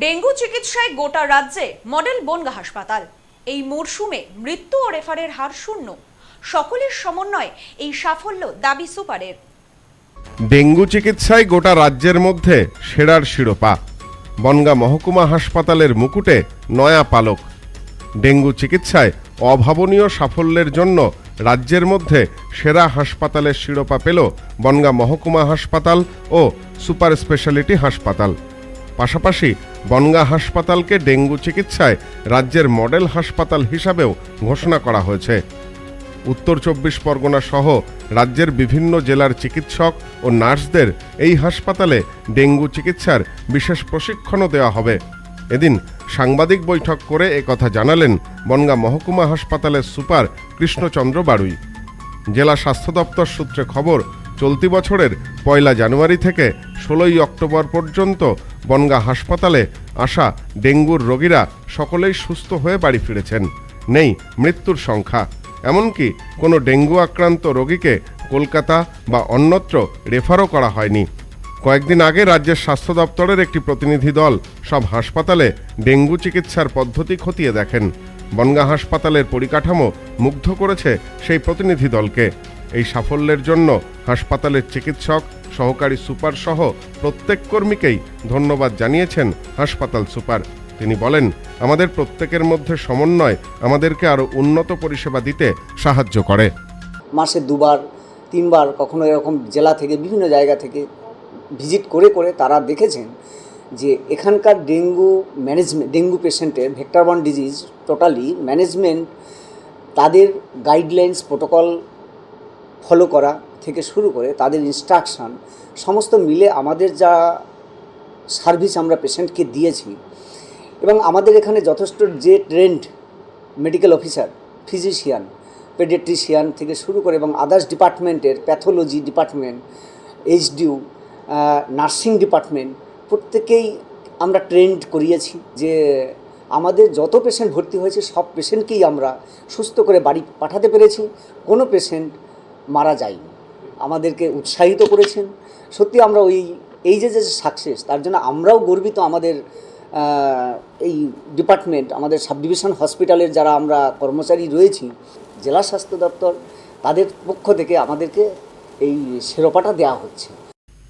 Dengue চিকিৎসায় গোটা রাজ্যে মডেল বনগা হাসপাতাল। এই মরশুমে মৃত্যু ও রেফারের হার শূন্য। সকলের সমন্বয়ে এই সাফল্য দাবি সুপারের। ডেঙ্গু চিকিৎসায় গোটা রাজ্যের মধ্যে সেরার শিরোপা। বনগা মহকুমা হাসপাতালের মুকুটে নয়া পালক। ডেঙ্গু চিকিৎসায় অভাবনীয় সাফল্যের জন্য রাজ্যের মধ্যে সেরা হাসপাতালের শিরোপা পেল বনগা মহকুমা হাসপাতাল ও সুপার স্পেশালিটি হাসপাতাল। পাশাপাশি বনগা হাসপাতালকে ডেঙ্গু চিকিৎসায় রাজ্যের মডেল হাসপাতাল হিসাবেও ঘোষণা করা হয়েছে। উত্তর চব্বিশ পরগনা সহ রাজ্যের বিভিন্ন জেলার চিকিৎসক ও নার্সদের এই হাসপাতালে ডেঙ্গু চিকিৎসার বিশেষ প্রশিক্ষণও দেওয়া হবে। এদিন সাংবাদিক বৈঠক করে একথা জানালেন বনগা মহকুমা হাসপাতালের সুপার কৃষ্ণচন্দ্র বাড়ুই। জেলা স্বাস্থ্য দপ্তর সূত্রে খবর চলতি বছরের পয়লা জানুয়ারি থেকে ষোলোই অক্টোবর পর্যন্ত বনগা হাসপাতালে আসা ডেঙ্গুর রোগীরা সকলেই সুস্থ হয়ে বাড়ি ফিরেছেন। নেই মৃত্যুর সংখ্যা। এমনকি কোনো ডেঙ্গু আক্রান্ত রোগীকে কলকাতা বা অন্যত্র রেফারও করা হয়নি। কয়েকদিন আগে রাজ্যের স্বাস্থ্য দপ্তরের একটি প্রতিনিধি দল সব হাসপাতালে ডেঙ্গু চিকিৎসার পদ্ধতি খতিয়ে দেখেন। বনগা হাসপাতালের পরিকাঠামো মুগ্ধ করেছে সেই প্রতিনিধি দলকে। এই সাফল্যের জন্য হাসপাতালের চিকিৎসক, সহকারী সুপার সহ প্রত্যেক কর্মীকেই ধন্যবাদ জানিয়েছেন হাসপাতাল সুপার। তিনি বলেন, আমাদের প্রত্যেকের মধ্যে সমন্বয় আমাদেরকে আরও উন্নত পরিষেবা দিতে সাহায্য করে। মাসে দুবার, তিনবার, কখনো এরকম জেলা থেকে বিভিন্ন জায়গা থেকে ভিজিট করে করে তারা দেখেছেন যে এখানকার ডেঙ্গু ম্যানেজমেন্ট ডেঙ্গু পেশেন্টের vector borne disease totally management তাদের গাইডলাইন্স, প্রোটোকল ফলো করা থেকে শুরু করে তাদের ইনস্ট্রাকশন সমস্ত মিলে আমাদের যা সার্ভিস আমরা পেশেন্টকে দিয়েছি এবং আমাদের এখানে যথেষ্ট যে trained medical officer physician paediatrician থেকে শুরু করে এবং আদার্স ডিপার্টমেন্টের pathology department HDU nursing department প্রত্যেকেই আমরা ট্রেন্ড করিয়েছি যে আমাদের যত পেশেন্ট ভর্তি হয়েছে সব পেশেন্টকেই আমরা সুস্থ করে বাড়ি পাঠাতে পেরেছি। কোনো পেশেন্ট মারা যায়নি। আমাদেরকে উৎসাহিত করেছেন। সত্যি আমরা ওই এই যে যে সাকসেস তার জন্য আমরাও গর্বিত আমাদের এই ডিপার্টমেন্ট আমাদের সাব ডিভিশন হসপিটালের যারা আমরা কর্মচারী রয়েছি জেলা স্বাস্থ্য দপ্তর তাদের পক্ষ থেকে আমাদেরকে এই শিরোপাটা দেওয়া হচ্ছে।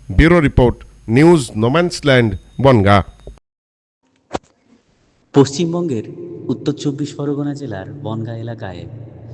Bureau report news no man's land Bangaon. পশ্চিমবঙ্গের উত্তর চব্বিশ পরগনা জেলার বনগাঁ এলাকায়